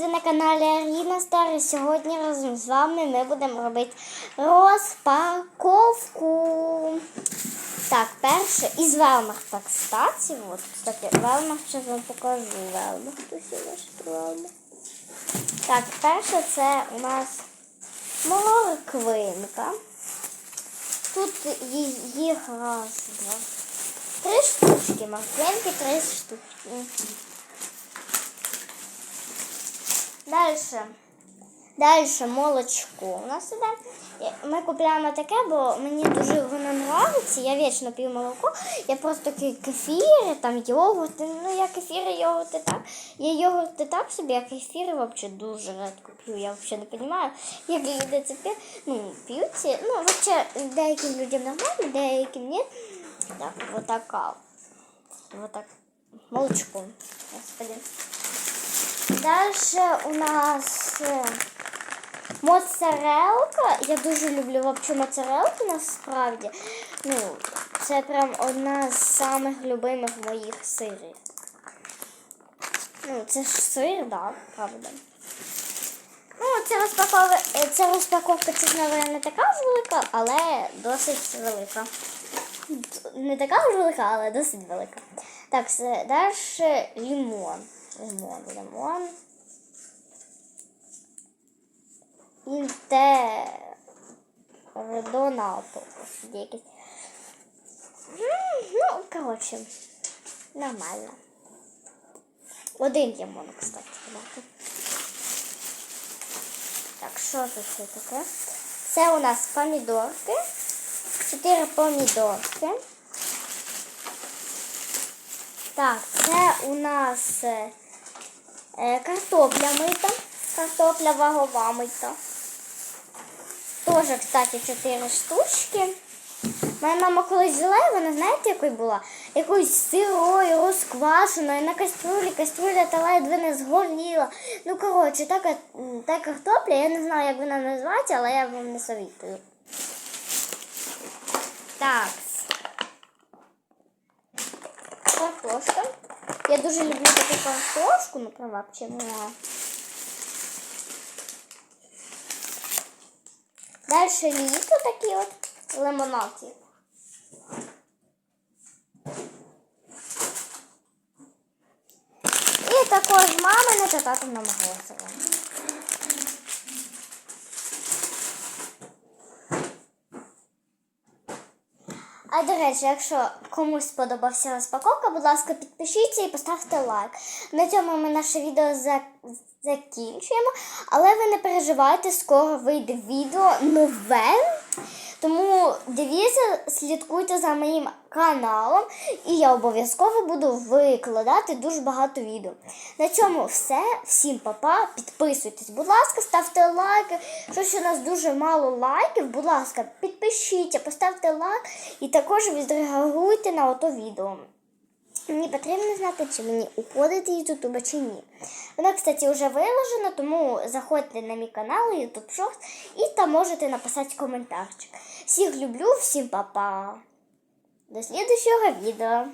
ви на каналі Аріна Стар. Сьогодні разом з вами ми будемо робити розпаковку. Так, перше із Велмахта, кстати. Вот, кстати, Велмахт, зараз вам покажу Велмахт. Так, перше це у нас морквинка. Тут їх раз, два, три штучки. Морквинки, три штучки. Дальше. Дальше молочко у нас іде. Ми купляємо таке, бо мені дуже воно подобається. Я вічно п'ю молоко. Я просто кефіри, там йогурти. Ну, я кефіри, йогурти так. Я йогурти так собі, а кефіри взагалі дуже рідко п'ю. Я взагалі не розумію, як люди це п'ють. Ну, п'ють. Ну, взагалі, деяким людям нормально, деяким ні. Так, вот така. Вот так. Молочко. Господи. Дальше у нас е, моцарелка. Я дуже люблю вообще моцарелку насправді. Ну, це прям одна з самих любимих моїх сирів. Ну, це ж сир, да, правда. Ну, це розпаковка, це розпаковка, говоря, не така велика, але досить велика. Не така велика, але досить велика. Так, це далі лимон. Лимон, лимон. Інтерредонато. Якийсь. Ну, коротше, нормально. Один лимон, кстати. давайте. Так, що тут це таке? Це у нас помідорки. Чотири помідорки. Так, це у нас е, картопля мита. Картопля вагова мита. Тоже, кстати, 4 штучки. Моя мама колись взяла, вона знаєте, якою була? Якоюсь сирою, розквашеною, на кастрюлі, кастрюля та ледве не згоріла. Ну, коротше, та, та картопля, я не знаю, як вона називається, але я вам не совітую. Так. Картошка. Я дуже люблю таку картошку, ну права чому. Дальше літо такі от лимонади. І також мамине та татине морозиво. А до речі, якщо комусь сподобався розпаковка, будь ласка, підпишіться і поставте лайк. На цьому ми наше відео закінчуємо. Але ви не переживайте, скоро вийде відео нове. Дивіться, слідкуйте за моїм каналом, і я обов'язково буду викладати дуже багато відео. На цьому все. Всім па-па, підписуйтесь, будь ласка, ставте лайки. Щось у нас дуже мало лайків. Будь ласка, підпишіться, поставте лайк і також відреагуйте на ото відео. Мені потрібно знати, чи мені уходити із Ютуба чи ні. Вона, кстати, вже виложена, тому заходьте на мій канал YouTube Shorts і там можете написати коментарчик. Всіх люблю, всім па-па. До слідчого відео.